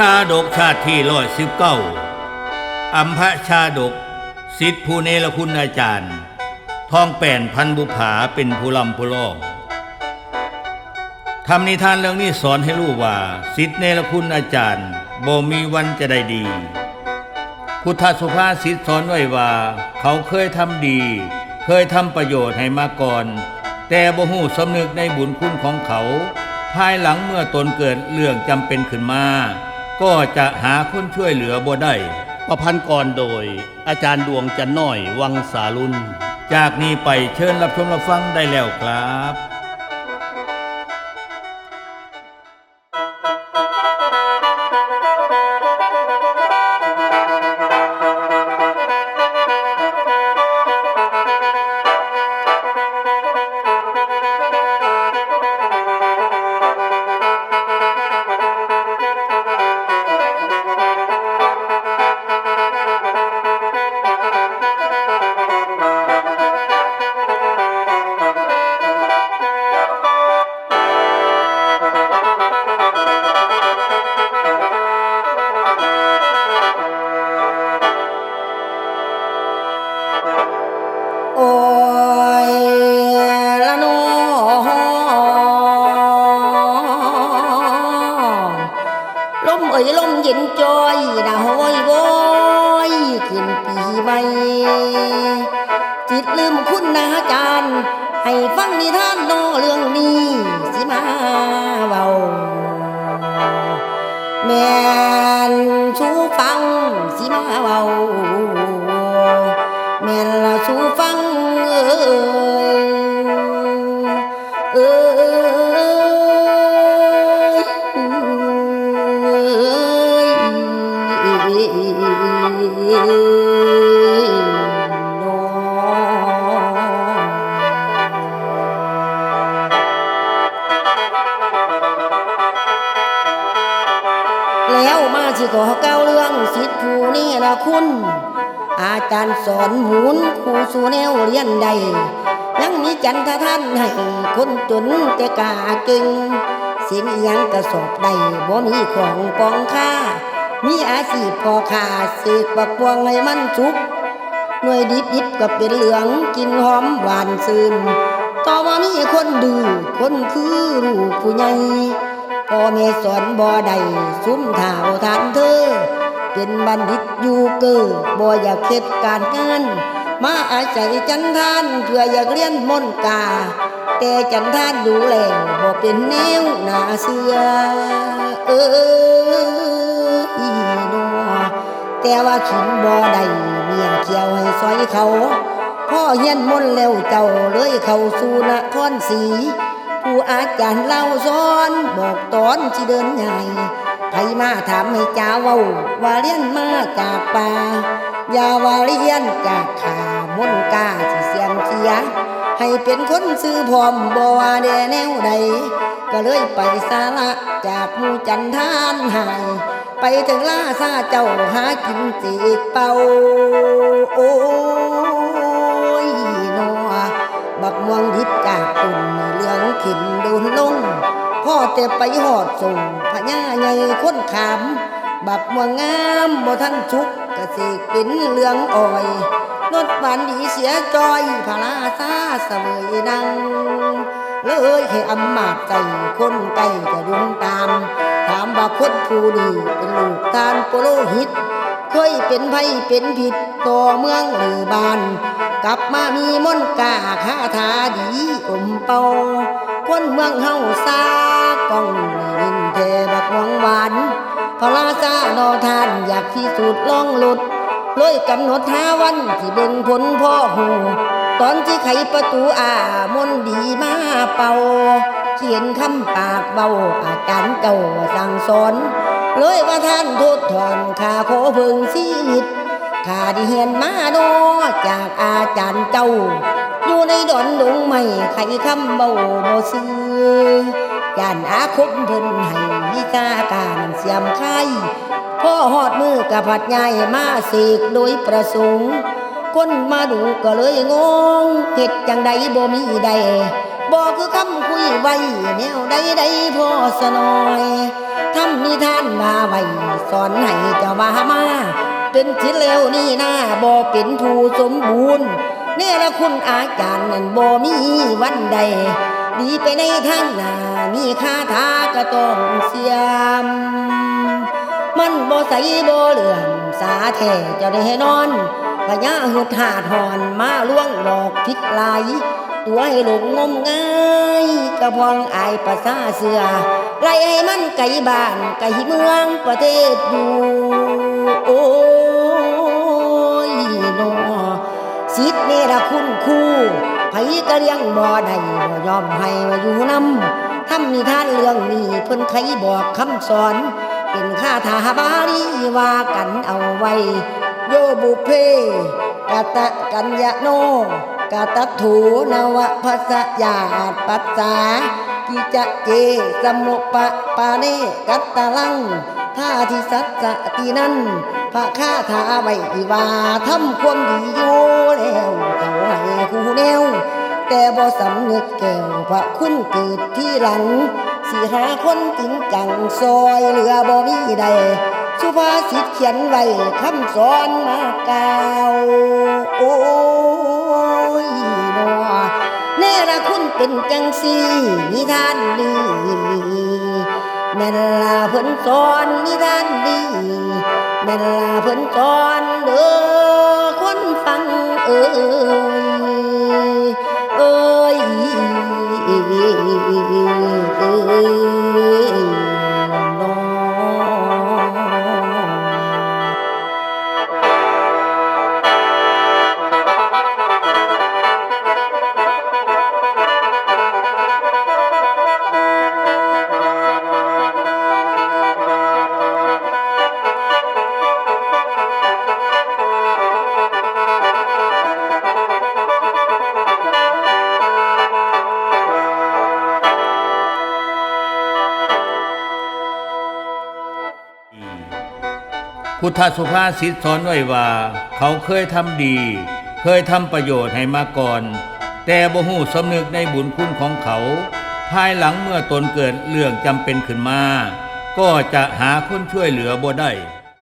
ชาดกชาติที่ร้อยสิบเก้าอัมพชาดกสิทธิผู้เนรคุณอาจารย์ ทองแป่นพันบุภาเป็นผู้ลำผู้ล่องทำนิทานเรื่องนี้สอนให้รู้ว่าสิทธิเนรคุณอาจารย์บ่มีวันจะได้ดี พุทธสุภาษิตสอนไว้ว่า เขาเคยทำดี เคยทำประโยชน์ให้มาก่อน แต่บ่ฮู้สำนึกในบุญคุณของเขา ภายหลังเมื่อตนเกิดเรื่องจำเป็นขึ้นมา ก็จะหาคนช่วยเหลือบ่ได้ ประพันธ์กรโดย อาจารย์ดวงจันน้อยวังสาลุน จากนี้ไปเชิญรับชมรับฟังได้แล้วครับ โอ้ยละน้องลมเอ่ยลมเย็นจอยดาโหยโวยขึ้นปีใหม่จิตลืมคุณนาจารย์ ให้ฟังนิทานโนเรื่องนี้สิมาเบาแม่นชูฟังสิมาเบา ม่ฟังเอ้ยเอ้ยน้องแล้วมาสิขอเก้าเรื่องสิทธิผู้นี่ละคุณ อาจารย์สอนหมุนผู้สู่แนวเรียนใด ยังมีจันทท่านให้คนจนแต่กาเก่งสิ่งยังกระสอบใดบ่มีของปองค่า มีอาชีพพอขาเสกปักพวงให้มันสุกหน่วยดิบดิบก็เป็นเหลืองกินหอมหวานซึมต่อว่ามีคนดื้อคนคือลูกผู้ใหญ่พ่อแม่สอนบ่ได้ซุ้มเท้าทาน เป็นบัณฑิตอยู่เกิอบ่อยากเฮ็ดการงาน มาอาศัยจันทานเพื่ออยากเรียนมนกา แต่จันทานดูแล้วบ่เป็นแนวหน้าเสือเอออีนัวแต่ว่าขินบ่ได้เมียเขียวให้ซอยเขาพ่อเฮียนมนแล้วเจ้าเลยเขาสู่นครศรีผู้อาจารย์เล่าสอนบอกตอนที่เดินใหญ่ มาถามให้จ้าเว้าว่าเรียนมาจากป่าอย่าว่าเรียนจากขามนกาสิเสียมเสีย ให้เป็นคนซื้อพร้อมบ่ว่าแดแนวใด ก็เลยไปสาระจากมูจันทานหาย ไปถึงล่าซาเจ้าหากินจีกเป่าโอ้ยนอบักม่วงดิบจากตุ่นเหลืองขึ้นโดนลง พ่อแต่ไปหอดส่งพญาใหญ่ค้นขาม บักม่วงามบ่ทันชุกกะสกเป็นเหลืองอ่อยรถหวานดีเสียจอยพาลาซาเสวยนัง เลยให้อำมาตย์ใจคนไก่จะดุงตาม ถามว่าคนผู้นี้เป็นลูกทานโปโลหิต เคยเป็นไผเป็นผิดต่อเมืองหรือบ้าน กลับมามีมนกาคาถาดีอมเป่าคนเมืองเฮาซา นอทานอยากพิสูจน์ลองหลุดเลยกำหนดห้าวันที่เบิ่งผลพ่อหูตอนที่ไขประตูอามนดีมาเป่า เขียนคำปากเบาอาจารย์เก่าสั่งสอนเลยว่าท่านโทษถอนข้าขอเพิ่งชีวิตข้าที่เห็นมาโนจากอาจารย์เจ้า อยู่ในดอนดงไม่ไขคำเบาบ่ซื้อ ยานอาคมเพิ่นให้วิชาการเสียมไข่พ่อหอดมือกับผัดใหญ่มาเสกโดยประสงค์คนมาดูก็เลยงงเห็ดจังใดบ่มีใดบ่คือคำคุยไว้แนวใดใดพ่อสนอยทำนิทานมาไว้สอนให้เจ้าว่ามา เป็นชิ้นเลวนี่นาบ่เป็นผู้สมบูรณ์เนรคุณอาจารย์นั่นบ่มีวันใด ดีไปในทางหนา มีคาถากระต้องเสียม มันบ่ใสบ่เหลื่อมสาแท้เจ้าได้นอนพญาหึดหาดหอนมาล่วงหลอกพิษไหลตัวให้หลงงมงายกระพองอายภาษาเสือไล่ให้มันไกลบ้านไกลเมืองประเทศอยู่โอ้ยนอสิทธิ์เนี่ละคุณครูไผก็เลี้ยงบ่ได้บ่ยอมให้มาอยู่นำ ทำนิทานเรื่องนี้เพิ่นใครบอกคำสอน เป็นคาถาบาลีว่ากันเอาไว้ โยบุเพกะตะกัญญาโนกะตัตถูนวะภาษยาตปัสสากิจะเจสมุปะปาเนกัตตะลังท่าที่สัจจะที่นั้นพระคาถาไว้ว่าทำความดีอยู่แล้ว บ่สำนึกแก้วพระคุณเกิดที่หลัง สิหาคนจริงจังซอยเหลือบ่มีใด สุภาษิตเขียนไว้คำสอนมากล่าวโอ้ยนอแน่ละคุณเป็นจังสีนิทานดีนั่นล่ะเพิ่นสอนนิทานดีนั่นล่ะเพิ่นสอนเด้อ พุทธสุภาษิตสอนไว้ว่า เขาเคยทำดี เคยทำประโยชน์ให้มาก่อน แต่บ่หูสำนึกในบุญคุณของเขา ภายหลังเมื่อตนเกิดเรื่องจำเป็นขึ้นมา ก็จะหาคนช่วยเหลือบ่ได้